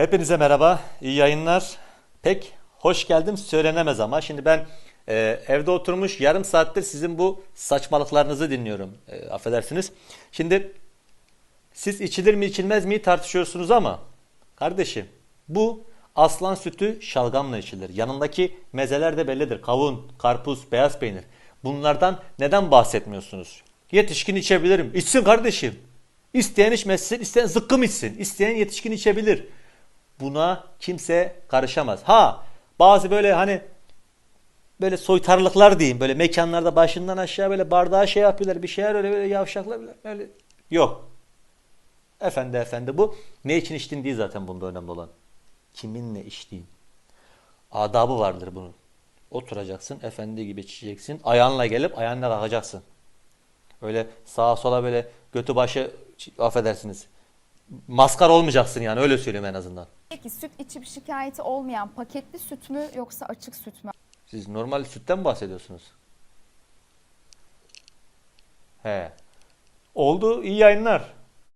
Hepinize merhaba, iyi yayınlar. Pek hoş geldim söylenemez ama şimdi ben e, evde oturmuş yarım saattir sizin bu saçmalıklarınızı dinliyorum. E, affedersiniz. Şimdi siz içilir mi içilmez mi tartışıyorsunuz ama kardeşim bu aslan sütü şalgamla içilir. Yanındaki mezeler de bellidir. Kavun, karpuz, beyaz peynir. Bunlardan neden bahsetmiyorsunuz? Yetişkin içebilirim. İçsin kardeşim. İsteyen içmezsin, isteyen zıkkım içsin. İsteyen yetişkin içebilir. Buna kimse karışamaz. Ha bazı böyle hani böyle soytarılıklar diyeyim. Böyle mekanlarda başından aşağı böyle bardağa şey yapıyorlar. Bir şeyler öyle böyle yavşaklar böyle. Yok. Efendi efendi bu. Ne için içtiğin değil zaten bunda önemli olan. Kiminle içtiğin. Adabı vardır bunun. Oturacaksın, efendi gibi içeceksin. Ayağınla gelip ayağınla kalkacaksın. Öyle sağa sola böyle götü başı affedersiniz. Maskar olmayacaksın yani öyle söyleyeyim en azından. Peki süt içip şikayeti olmayan paketli süt mü yoksa açık süt mü? Siz normal sütten mi bahsediyorsunuz? He. Oldu iyi yayınlar.